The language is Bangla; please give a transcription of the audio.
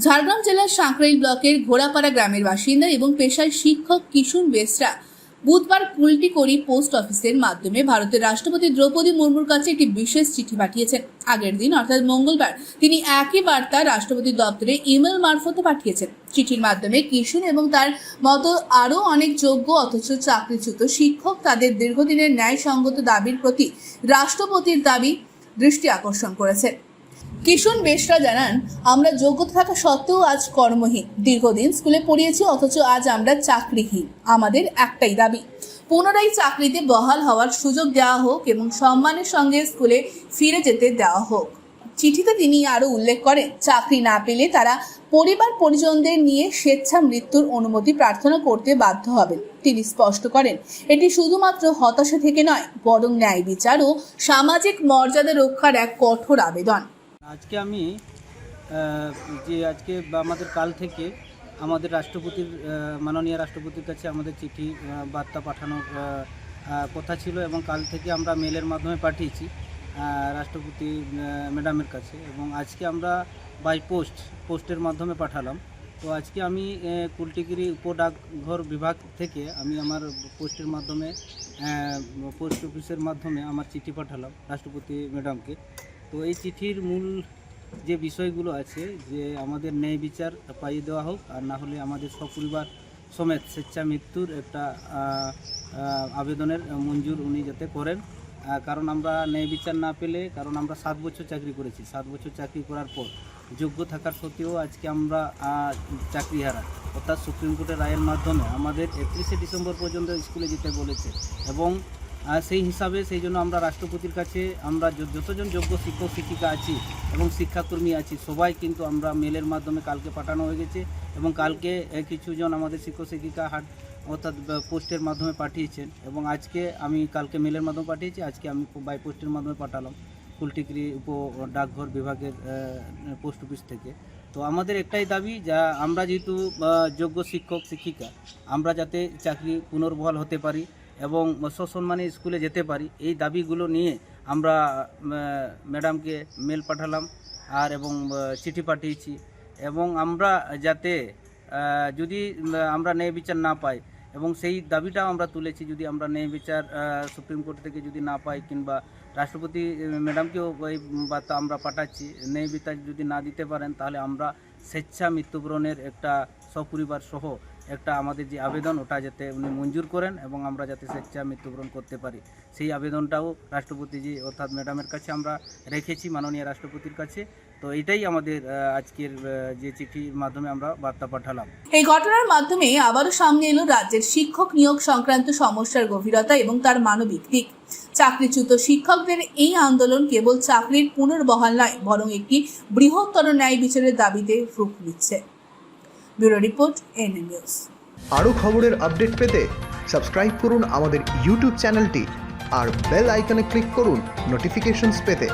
ঝাড়গ্রাম জেলার সাঁকরাইল ব্লকের ঘোড়াপাড়া গ্রামের বাসিন্দা এবং পেশায় শিক্ষক কিশুন বেসরা বুধবার কুলটিকড়ি পোস্ট অফিসের মাধ্যমে ভারতের রাষ্ট্রপতি দ্রৌপদী মুর্মুর কাছে একটি বিশেষ চিঠি পাঠিয়েছেন। আগের দিন, অর্থাৎ মঙ্গলবার, তিনি একই বার্তা রাষ্ট্রপতির দপ্তরে ইমেল মারফতে পাঠিয়েছেন। চিঠির মাধ্যমে কিশুন এবং তার মতো আরও অনেক যোগ্য অথচ চাকরিচ্যুত শিক্ষক তাদের দীর্ঘদিনের ন্যায়সঙ্গত দাবির প্রতি রাষ্ট্রপতির দাবি দৃষ্টি আকর্ষণ করেছে কিশুন বেশরা জানান, আমরা যোগ্যতা থাকা সত্ত্বেও আজ কর্মহীন। দীর্ঘদিন স্কুলে পড়িয়েছি, অথচ আজ আমরা চাকরিহীন। আমাদের একটাই দাবি। পুনরায় চাকরিতে বহাল হওয়ার সুযোগ দেওয়া হোক এবং সম্মানের সঙ্গে স্কুলে ফিরে যেতে দেওয়া হোক। চিঠিতে তিনি আরও উল্লেখ করেন, চাকরি না পেলে তারা পরিবার পরিজনদের নিয়ে স্বেচ্ছা মৃত্যুর অনুমতি প্রার্থনা করতে বাধ্য হবেন। তিনি স্পষ্ট করেন, এটি শুধুমাত্র হতাশা থেকে নয়, বরং ন্যায় বিচার ও সামাজিক মর্যাদা রক্ষার এক কঠোর আবেদন। আজকে আমি যে আজকে আমাদের কাল থেকে আমাদের রাষ্ট্রপতির মাননীয় রাষ্ট্রপতির কাছে আমাদের চিঠি বার্তা পাঠানোর কথা ছিল এবং কাল থেকে আমরা মেলের মাধ্যমে পাঠিয়েছি রাষ্ট্রপতি ম্যাডামের কাছে এবং আজকে আমরা বাই পোস্ট পোস্টের মাধ্যমে পাঠালাম। তো আজকে আমি কুলটিগিরি উপডাকঘর বিভাগ থেকে আমি আমার পোস্টের মাধ্যমে পোস্ট অফিসের মাধ্যমে আমার চিঠি পাঠালাম রাষ্ট্রপতি ম্যাডামকে। তো এই চিঠির মূল যে বিষয়গুলো আছে, যে আমাদের ন্যায় বিচার পাইয়ে দেওয়া হোক, আর না হলে আমাদের সপরিবার সমেত স্বেচ্ছা মৃত্যুর একটা আবেদনের মঞ্জুর উনি যাতে করেন। কারণ আমরা ন্যায় বিচার না পেলে, কারণ আমরা সাত বছর চাকরি করেছি। সাত বছর চাকরি করার পর যোগ্য থাকার সত্ত্বেও আজকে আমরা চাকরি হারা অর্থাৎ সুপ্রিম কোর্টের রায়ের মাধ্যমে আমাদের একত্রিশে ডিসেম্বর পর্যন্ত স্কুলে যেতে বলেছে। এবং সেই হিসাবে সেই জন্য আমরা রাষ্ট্রপতির কাছে আমরা যতজন যোগ্য শিক্ষক, শিক্ষিকা আছি এবং শিক্ষাকর্মী আছি, সবাই কিন্তু আমরা মেলের মাধ্যমে কালকে পাঠানো হয়ে গেছে এবং কালকে কিছুজন আমাদের শিক্ষক, শিক্ষিকা হাট অর্থাৎ পোস্টের মাধ্যমে পাঠিয়েছেন এবং আজকে আমি কালকে মেলের মাধ্যমে পাঠিয়েছি, আজকে আমি বাই পোস্টের মাধ্যমে পাঠালাম কুলটিকরি উপ ডাকঘর বিভাগের পোস্ট অফিস থেকে। তো আমাদের একটাই দাবি যা আমরা যেহেতু যোগ্য শিক্ষক, শিক্ষিকা, আমরা যাতে চাকরি পুনর্বহাল হতে পারি এবং সসম্মানে স্কুলে যেতে পারি। এই দাবিগুলো নিয়ে আমরা ম্যাডামকে মেল পাঠালাম আর এবং চিঠি পাঠিয়েছি। এবং আমরা যাতে যদি আমরা ন্যায় বিচার না পাই এবং সেই দাবিটাও আমরা তুলেছি যদি আমরা ন্যায় বিচার সুপ্রিম কোর্ট থেকে যদি না পাই কিংবা রাষ্ট্রপতি ম্যাডামকেও ওই বার্তা আমরা পাঠাচ্ছি, ন্যায় বিচার যদি না দিতে পারেন তাহলে আমরা স্বেচ্ছা মৃত্যুবরণের একটা সপরিবার সহ একটা আমাদের যে আবেদন, ওটা যাতে উনি মঞ্জুর করেন এবং আমরা যাতে স্বেচ্ছা মৃত্যুবরণ করতে পারি। সেই আবেদনটাও রাষ্ট্রপতিজি অর্থাৎ ম্যাডামের কাছে আমরা রেখেছি, মাননীয় রাষ্ট্রপতির কাছে। তো এটাই আমাদের আজকের যে চিঠির মাধ্যমে আমরা বার্তা পাঠালাম। এই ঘটনার মাধ্যমে আবারও সামনে এলো রাজ্যের শিক্ষক নিয়োগ সংক্রান্ত সমস্যার গভীরতা এবং তার মানবিক দিক। চাকরিচ্যুত শিক্ষকদের এই আন্দোলন কেবল চাকরির পুনর্বহাল নয়, বরং একটি বৃহত্তর ন্যায় বিচারের দাবিতে রূপ নিচ্ছে। Bureau report NA news. আরও খবরের আপডেট পেতে সাবস্ক্রাইব করুন আমাদের ইউটিউব চ্যানেলটি আর বেল আইকনে ক্লিক করুন নোটিফিকেশনস পেতে।